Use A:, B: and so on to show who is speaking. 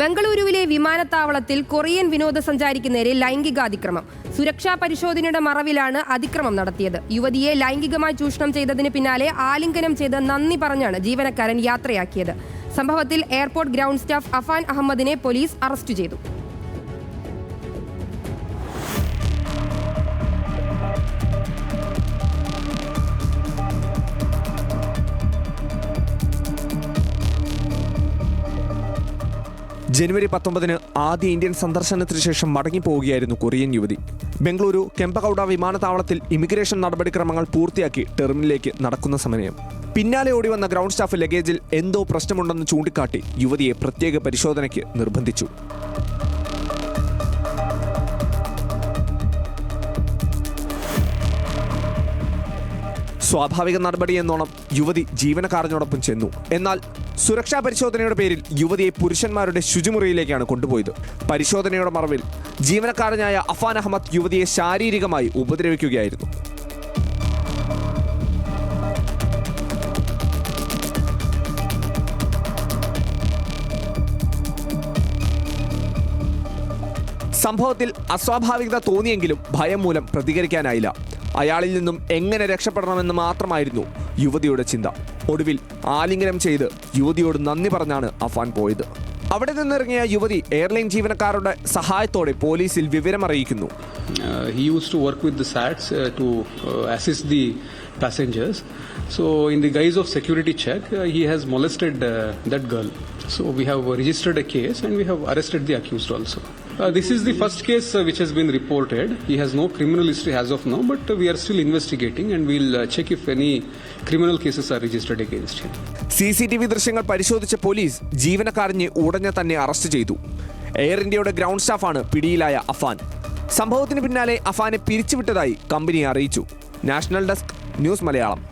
A: ബംഗളൂരുവിലെ വിമാനത്താവളത്തിൽ കൊറിയൻ വിനോദസഞ്ചാരിക്ക് നേരെ ലൈംഗികാതിക്രമം. സുരക്ഷാ പരിശോധനയുടെ മറവിലാണ് അതിക്രമം നടത്തിയത്. യുവതിയെ ലൈംഗികമായി ചൂഷണം ചെയ്തതിന് പിന്നാലെ ആലിംഗനം ചെയ്ത് നന്ദി പറഞ്ഞാണ് ജീവനക്കാരൻ യാത്രയാക്കിയത്. സംഭവത്തിൽ എയർപോർട്ട് ഗ്രൗണ്ട് സ്റ്റാഫ് അഫാൻ അഹമ്മദിനെ പോലീസ് അറസ്റ്റ് ചെയ്തു.
B: ജനുവരി പത്തൊമ്പതിന് ആദ്യ ഇന്ത്യൻ സന്ദർശനത്തിന് ശേഷം മടങ്ങിപ്പോവുകയായിരുന്നു കൊറിയൻ യുവതി. ബംഗളൂരു കെമ്പകൗഡ വിമാനത്താവളത്തിൽ ഇമിഗ്രേഷൻ നടപടിക്രമങ്ങൾ പൂർത്തിയാക്കി ടെർമിനലിലേക്ക് നടക്കുന്ന സമയം പിന്നാലെ ഓടി വന്ന ഗ്രൗണ്ട് സ്റ്റാഫ് ലഗേജിൽ എന്തോ പ്രശ്നമുണ്ടെന്ന് ചൂണ്ടിക്കാട്ടി യുവതിയെ പ്രത്യേക പരിശോധനയ്ക്ക് നിർബന്ധിച്ചു. സ്വാഭാവിക നടപടിയെന്നോണം യുവതി ജീവനക്കാരനോടൊപ്പം ചെന്നു. എന്നാൽ സുരക്ഷാ പരിശോധനയുടെ പേരിൽ യുവതിയെ പുരുഷന്മാരുടെ ശുചിമുറിയിലേക്കാണ് കൊണ്ടുപോയത്. പരിശോധനയുടെ മറവിൽ ജീവനക്കാരനായ അഫാൻ അഹമ്മദ് യുവതിയെ ശാരീരികമായി ഉപദ്രവിക്കുകയായിരുന്നു. സംഭവത്തിൽ അസ്വാഭാവികത തോന്നിയെങ്കിലും ഭയം മൂലം പ്രതികരിക്കാനായില്ല. അയാളിൽ നിന്നും എങ്ങനെ രക്ഷപ്പെടണമെന്ന് മാത്രമായിരുന്നു യുവതിയുടെ ചിന്ത. ഒടുവിൽ ആലിംഗനം ചെയ്ത് യുവതിയോട് നന്ദി പറഞ്ഞാണ് അഫാൻ പോയത്. അവിടെ നിന്നിറങ്ങിയ യുവതി എയർലൈൻ ജീവനക്കാരുടെ സഹായത്തോടെ പോലീസിൽ വിവരമറിയിക്കുന്നു.
C: അറിയിക്കുന്നു uh, passengers. So, in the guise of security check, uh, he has molested uh, that girl. So, we have registered a case and we have arrested the accused also. Uh, this is the first case uh, which has been reported. He has no criminal history as of now, but uh, we are still investigating and we'll uh, check if any criminal cases are registered against him.
B: C ദൃശ്യങ്ങൾ പരിശോധിച്ച police ജീവനക്കാരനെ ഉടനെ തന്നെ arrest ചെയ്തു air ഇന്ത്യയുടെ ground സ്റ്റാഫാണ് പിടിയിലായ അഫാൻ സംഭവത്തിന് പിന്നാലെ അഫാനെ പിരിച്ചുവിട്ടതായി കമ്പനി അറിയിച്ചു നാഷണൽ ഡെസ്ക് ന്യൂസ് മലയാളം.